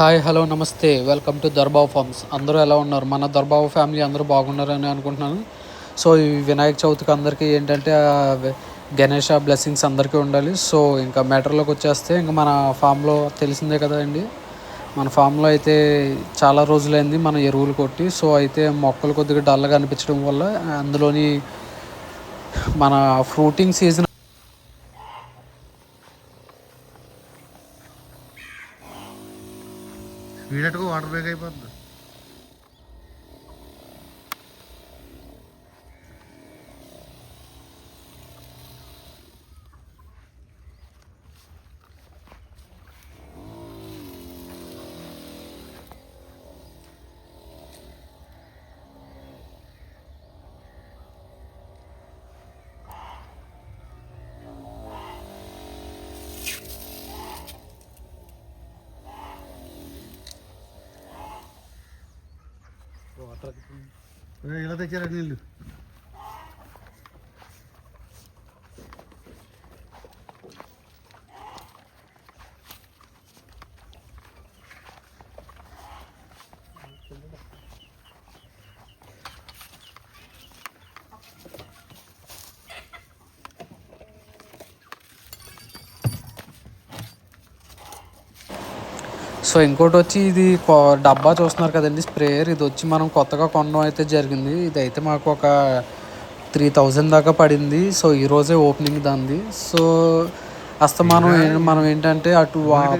Hi hello నమస్తే. Welcome to Darbabu farms. అందరూ ఎలా ఉన్నారు? మన దర్బాబు ఫ్యామిలీ అందరూ బాగున్నారని అనుకుంటున్నాను. సో ఈ వినాయక చవితికి అందరికీ ఏంటంటే ఆ గణేష బ్లెస్సింగ్స్ అందరికీ ఉండాలి. సో ఇంకా మ్యాటర్లోకి వచ్చేస్తే ఇంకా మన ఫామ్లో తెలిసిందే కదా అండి. మన ఫామ్లో అయితే చాలా రోజులైంది మన ఎరువులు కొట్టి. సో అయితే మొక్కలు కొద్దిగా డల్గా అనిపించడం వల్ల అందులోని మన fruiting season speed water break అయిపోతుంది. അത്രയ്ക്ക് ഇളത്തെ సో ఇంకోటి వచ్చి ఇది డబ్బా చూస్తున్నారు కదండి స్ప్రేయర్. ఇది వచ్చి మనం కొత్తగా కొనడం అయితే జరిగింది. ఇది అయితే మాకు ఒక త్రీ థౌజండ్ దాకా పడింది. సో ఈరోజే ఓపెనింగ్ దాంది. సో అస్తమానం ఏ- మనం ఏంటంటే అటు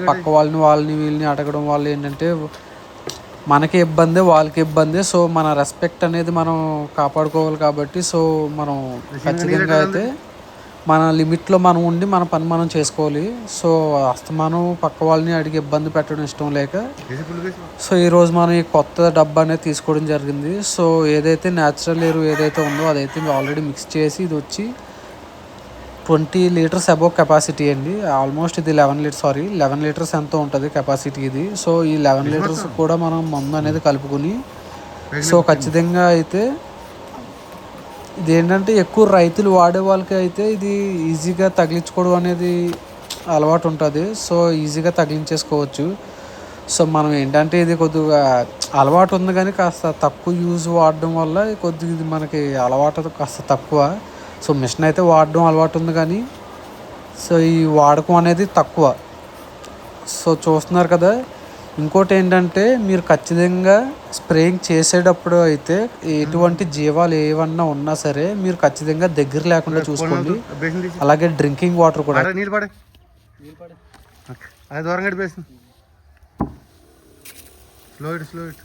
పక్క వాళ్ళని వాళ్ళని వీళ్ళని అడగడం వల్ల ఏంటంటే మనకి ఇబ్బంది వాళ్ళకి ఇబ్బంది. సో మన రెస్పెక్ట్ అనేది మనం కాపాడుకోవాలి కాబట్టి సో మనం ఖచ్చితంగా అయితే మన లిమిట్లో మనం ఉండి మన పని మనం చేసుకోవాలి. సో అస్తమానం పక్క వాళ్ళని అడిగి ఇబ్బంది పెట్టడం ఇష్టం లేక సో ఈరోజు మనం ఈ కొత్త డబ్బా అనేది తీసుకోవడం జరిగింది. సో ఏదైతే న్యాచురల్ ఎరువు ఏదైతే ఉందో అదైతే ఆల్రెడీ మిక్స్ చేసి ఇది వచ్చి ట్వంటీ లీటర్స్ అబౌవ్ కెపాసిటీ అండి. ఆల్మోస్ట్ ఇది eleven litres sorry eleven litres ఎంతో ఉంటుంది కెపాసిటీ ఇది. సో ఈ లెవెన్ లీటర్స్ కూడా మనం మందు అనేది కలుపుకుని సో ఖచ్చితంగా అయితే ఇది ఏంటంటే ఎక్కువ రైతులు వాడే వాళ్ళకి అయితే ఇది ఈజీగా తగిలించుకోవడం అనేది అలవాటు ఉంటుంది. సో ఈజీగా తగిలించేసుకోవచ్చు. సో మనం ఏంటంటే ఇది కొద్దిగా అలవాటు ఉంది కానీ కాస్త తక్కువ యూజ్ వాడడం వల్ల కొద్దిగా ఇది మనకి అలవాటు కాస్త తక్కువ. సో మిషన్ అయితే వాడడం అలవాటు ఉంది కానీ సో ఈ వాడకం అనేది తక్కువ. సో చూస్తున్నారు కదా ఇంకోటి ఏంటంటే మీరు ఖచ్చితంగా స్ప్రేయింగ్ చేసేటప్పుడు అయితే ఎటువంటి జీవాలు ఏమన్నా ఉన్నా సరే మీరు ఖచ్చితంగా దగ్గర లేకుండా చూసుకోండి. అలాగే డ్రింకింగ్ వాటర్ కూడా. ఆడ నీళ్ళు పడే. అది దూరం గడి basin. Slow it slow it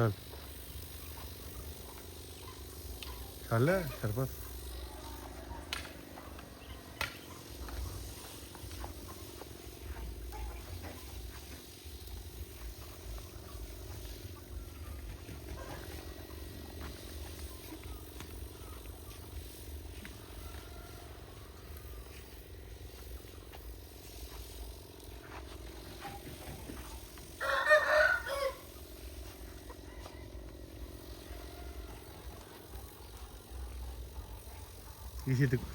చాలు చాలే సరిపోదు ఈ సీటుకు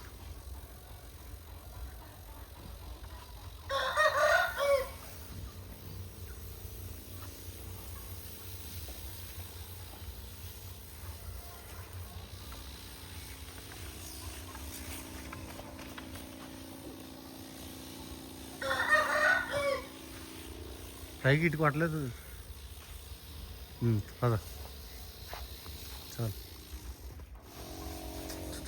పైకి ఇటు కొట్టలేదు ఉమ్, పద చాలు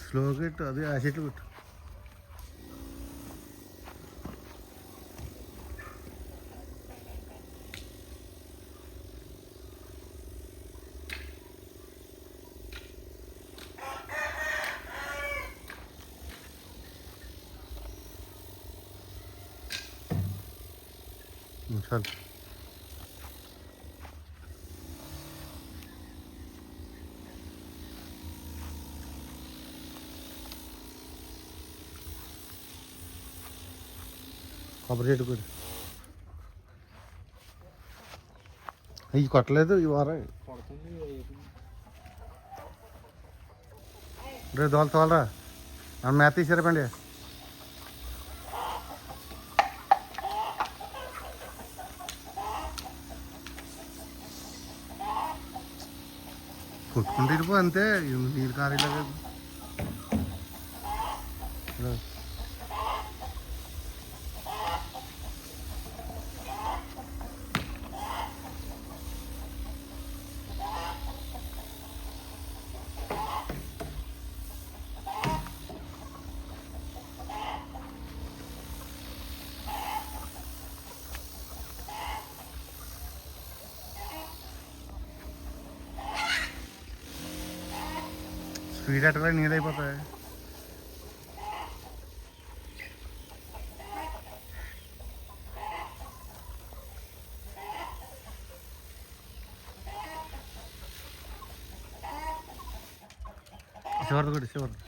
స్లోగా ఇట్టు అది ఆ చెట్లు పెట్టు కొబ్బరి కూడా. అవి కొట్టలేదు ఈ వారం. రే దోలు తోలరా. నన్ను మేత తీసారపండి కొట్టుకుంటే అంతే నీళ్ళు కారీలో కదా. స్పీడ్ అట్లా నీళ్ళు అయిపోతాయి చివరిది కూడా చివరిది.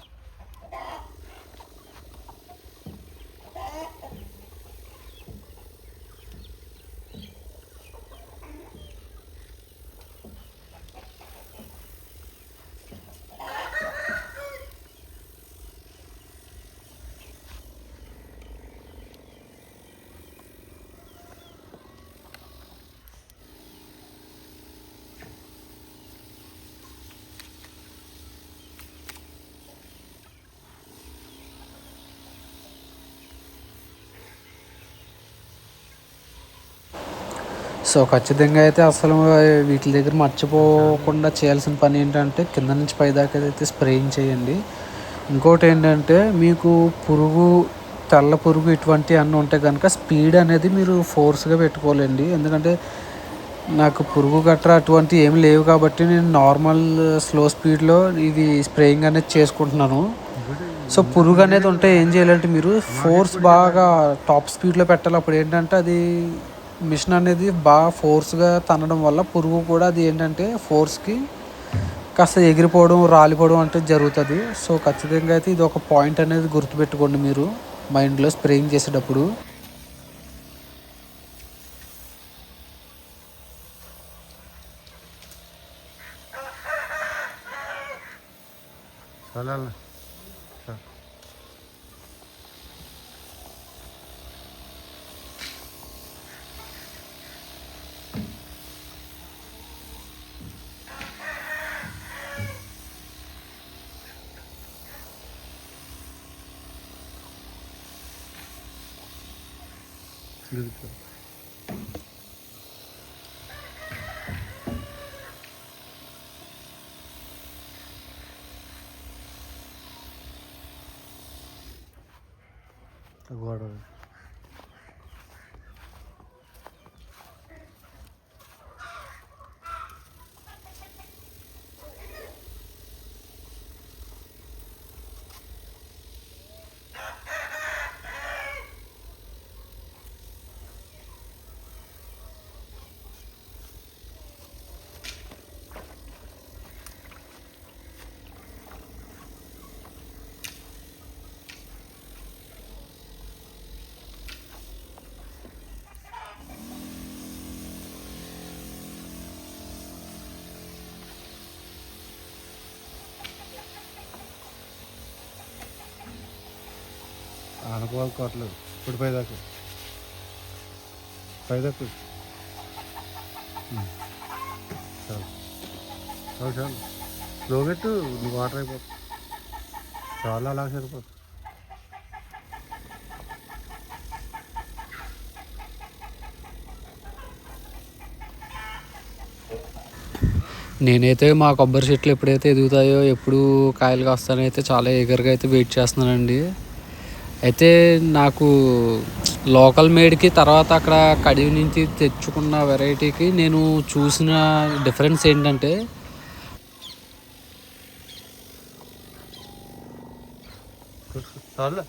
సో ఖచ్చితంగా అయితే అసలు వీటి దగ్గర మర్చిపోకుండా చేయాల్సిన పని ఏంటంటే కింద నుంచి పైదాకా అయితే స్ప్రేయింగ్ చేయండి. ఇంకోటి ఏంటంటే మీకు పురుగు తెల్ల పురుగు ఇటువంటి అన్నీ ఉంటే కనుక స్పీడ్ అనేది మీరు ఫోర్స్గా పెట్టుకోలేండి ఎందుకంటే నాకు పురుగు గట్రా అటువంటి ఏమి లేవు కాబట్టి నేను నార్మల్ స్లో స్పీడ్లో ఇది స్ప్రేయింగ్ అనేది చేసుకుంటున్నాను. సో పురుగు అనేది ఉంటే ఏం చేయాలంటే మీరు ఫోర్స్ బాగా టాప్ స్పీడ్లో పెట్టాలి. అప్పుడు ఏంటంటే అది మిషన్ అనేది బాగా ఫోర్స్గా తనడం వల్ల పురుగు కూడా అది ఏంటంటే ఫోర్స్కి కాస్త ఎగిరిపోవడం రాలిపోవడం అంటే జరుగుతుంది. సో ఖచ్చితంగా అయితే ఇది ఒక పాయింట్ అనేది గుర్తుపెట్టుకోండి మీరు మైండ్లో స్ప్రేయింగ్ చేసేటప్పుడు. చాలా Agora. కొట్టలేదు ఇప్పుడు పైదాకు. పైదాకు. ఉమ్. చాలు. చాలు స్లో పెట్టు నువ్వు వాటర్ అయిపోతుంది. చాలా అలా సరిపోతుంది. నేనైతే మా కొబ్బరి చెట్లు ఎప్పుడైతే ఎదుగుతాయో ఎప్పుడు కాయలు కాస్తానో అయితే చాలా ఎగర్గా అయితే వెయిట్ చేస్తున్నానండి. అయితే నాకు లోకల్ మేడ్కి తర్వాత అక్కడ కడివి నుంచి తెచ్చుకున్న వెరైటీకి నేను చూసిన డిఫరెన్స్ ఏంటంటే చాలు.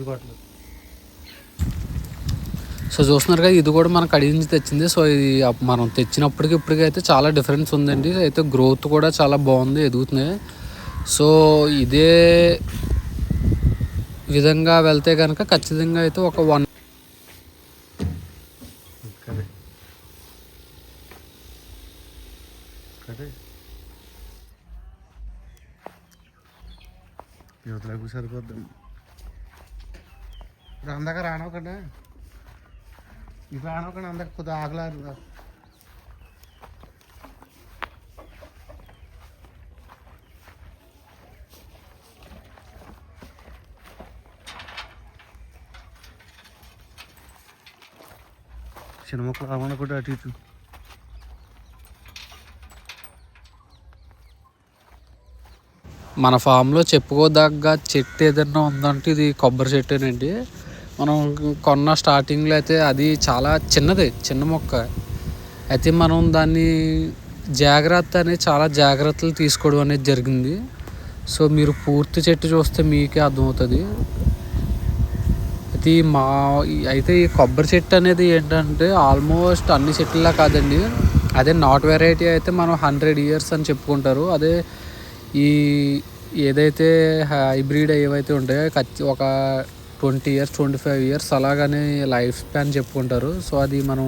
ఇది కొట్టలేదు సో చూస్తున్నారు కదా ఇది కూడా మనకు అడిగి నుంచి తెచ్చింది. సో ఇది మనం తెచ్చినప్పటికి ఇప్పటికి అయితే చాలా డిఫరెన్స్ ఉందండి. అయితే గ్రోత్ కూడా చాలా బాగుంది ఎదుగుతుంది. సో ఇదే విధంగా వెళ్తే కనుక ఖచ్చితంగా అయితే ఒక వన్ యువతలకు సరిపోద్ది. ఇప్పుడు అందాక రానవకండి ఇప్పుడు రానవకండి అందాక కొద్దిగా ఆగలారు. చిన్న మొక్కలు రావణ కూడా అటు ఇటు. మన ఫామ్లో చెప్పుకోదగ్గ చెట్టు ఏదైనా ఉందంటే ఇది కొబ్బరి చెట్టేనండి. మనం కొన్న స్టార్టింగ్లో అయితే అది చాలా చిన్నది చిన్న మొక్క. అయితే మనం దాన్ని జాగ్రత్త అనేది చాలా జాగ్రత్తలు తీసుకోవడం అనేది జరిగింది. సో మీరు పూర్తి చెట్టు చూస్తే మీకే అర్థమవుతుంది. అయితే ఈ మా అయితే ఈ కొబ్బరి చెట్టు అనేది ఏంటంటే ఆల్మోస్ట్ అన్ని చెట్లలా కాదండి. అదే నాట్ వెరైటీ అయితే మనం హండ్రెడ్ ఇయర్స్ అని చెప్పుకుంటారు. అదే ఈ ఏదైతే హైబ్రిడ్ ఏవైతే ఉంటాయో ఖచ్చి ఒక twenty years twenty five years అలాగనే లైఫ్ స్పాన్ చెప్పుకుంటారు. సో అది మనం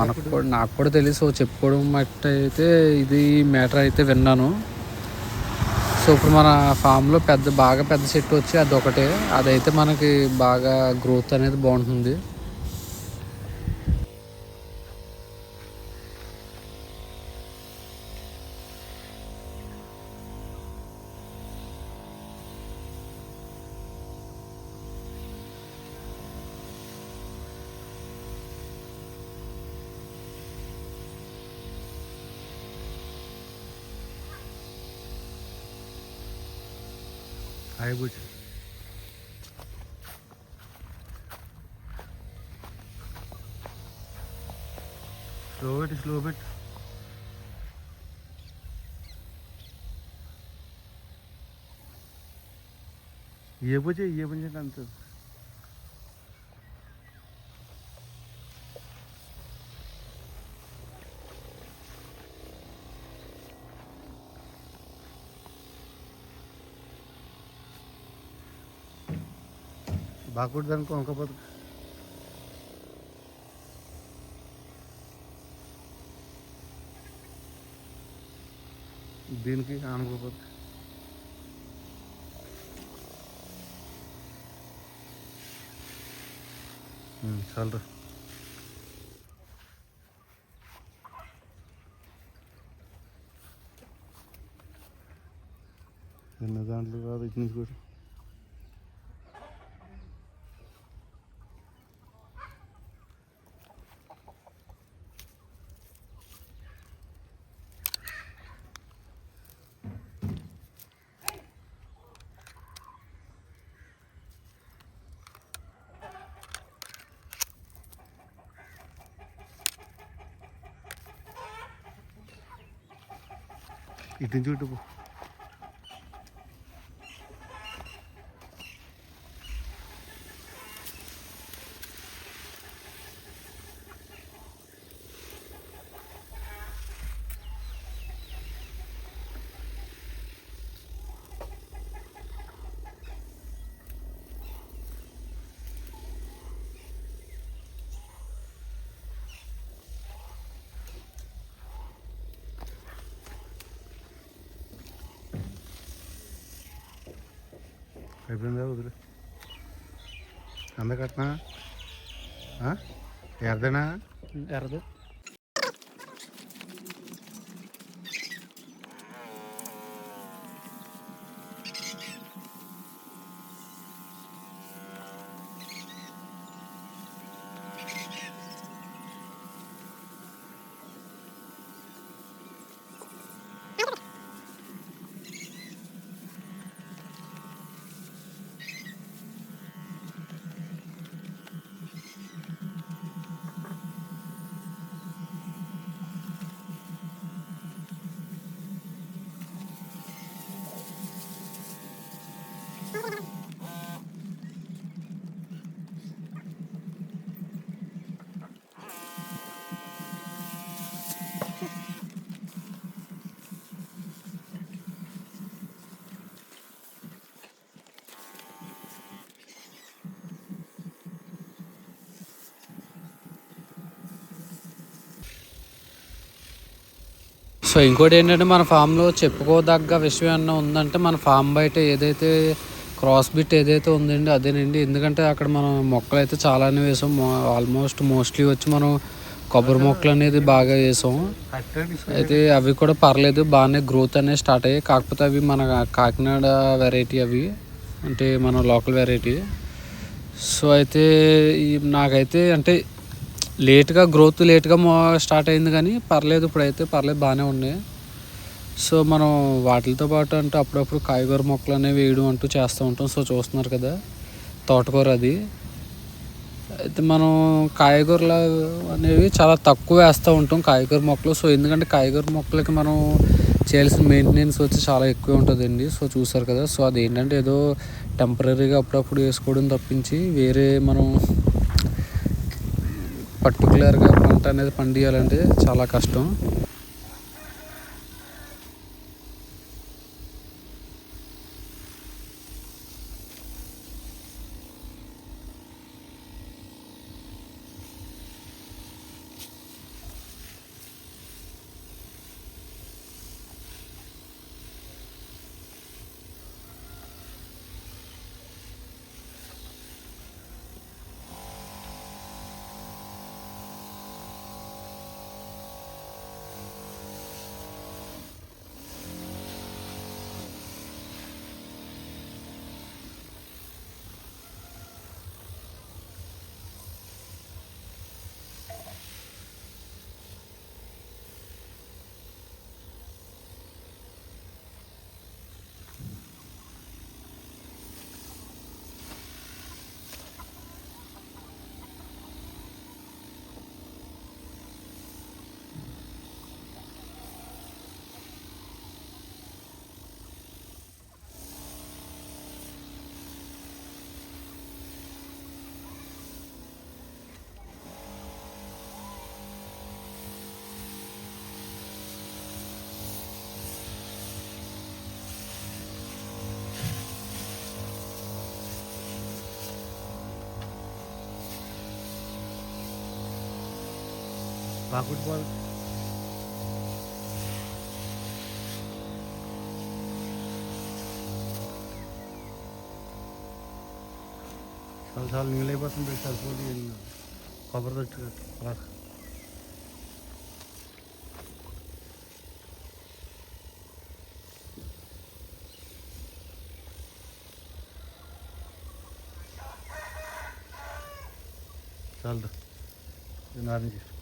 మనకు కూడా నాకు కూడా తెలుసు. చెప్పుకోవడం మట్టి అయితే ఇది మ్యాటర్ అయితే విన్నాను. సో ఇప్పుడు మన ఫామ్లో పెద్ద బాగా పెద్ద చెట్టు వచ్చి అది ఒకటే అదైతే మనకి బాగా గ్రోత్ అనేది బాగుంటుంది. హాయ్ బుజ్జి స్లో పెట్టి స్లో పెట్టి ఏ బుజ్జి ఏ బుజ్జి అంత బాగుంటుంది దానికి వంకపోతే దీనికి అనుకోకపోతే చాలరా నిన్న దాంట్లో కాదు ఇటు నుంచి కూడా ఇటు నుంచి ఇటు పో. అయిపోయిందా వదిలే అందకట్నా ఎర్దనా ఎర్రది సో ఇంకోటి ఏంటంటే మన ఫామ్లో చెప్పుకోదగ్గ విషయం ఏమన్నా ఉందంటే మన ఫామ్ బయట ఏదైతే క్రాస్ బిట్ ఏదైతే ఉందండి అదేనండి. ఎందుకంటే అక్కడ మనం మొక్కలు అయితే చాలానే వేసాం. ఆల్మోస్ట్ మోస్ట్లీ వచ్చి మనం కొబ్బరి మొక్కలు అనేది బాగా వేసాం. అయితే అవి కూడా పర్లేదు బాగానే గ్రోత్ అనేది స్టార్ట్ అయ్యాయి. కాకపోతే అవి మన కాకినాడ వెరైటీ అవి అంటే మన లోకల్ వెరైటీ. సో అయితే ఈ నాకైతే అంటే లేట్గా గ్రోత్ లేట్గా స్టార్ట్ అయింది కానీ పర్లేదు ఇప్పుడైతే పర్లేదు బాగానే ఉన్నాయి. సో మనం వాటితో పాటు అంటే అప్పుడప్పుడు కాయగూర మొక్కలు అనేవి వేయడం అంటూ చేస్తూ ఉంటాం. సో చూస్తున్నారు కదా తోటకూర అది. అయితే మనం కాయగూరలు అనేవి చాలా తక్కువ వేస్తూ ఉంటాం కాయగూర మొక్కలు. సో ఎందుకంటే కాయగూర మొక్కలకి మనం చేయాల్సిన మెయింటెనెన్స్ వచ్చి చాలా ఎక్కువ ఉంటుందండి. సో చూసారు కదా సో అది ఏంటంటే ఏదో టెంపరీగా అప్పుడప్పుడు వేసుకోవడం తప్పించి వేరే మనం పర్టికులర్గా పంట అనేది పండియాలంటే చాలా కష్టం. ఫుట్బాల్ చాలా చాలా నీళ్ళు అయిపోతుంది సరిపోతే కొబ్బరి తొట్టు అలా చాలు నారింజ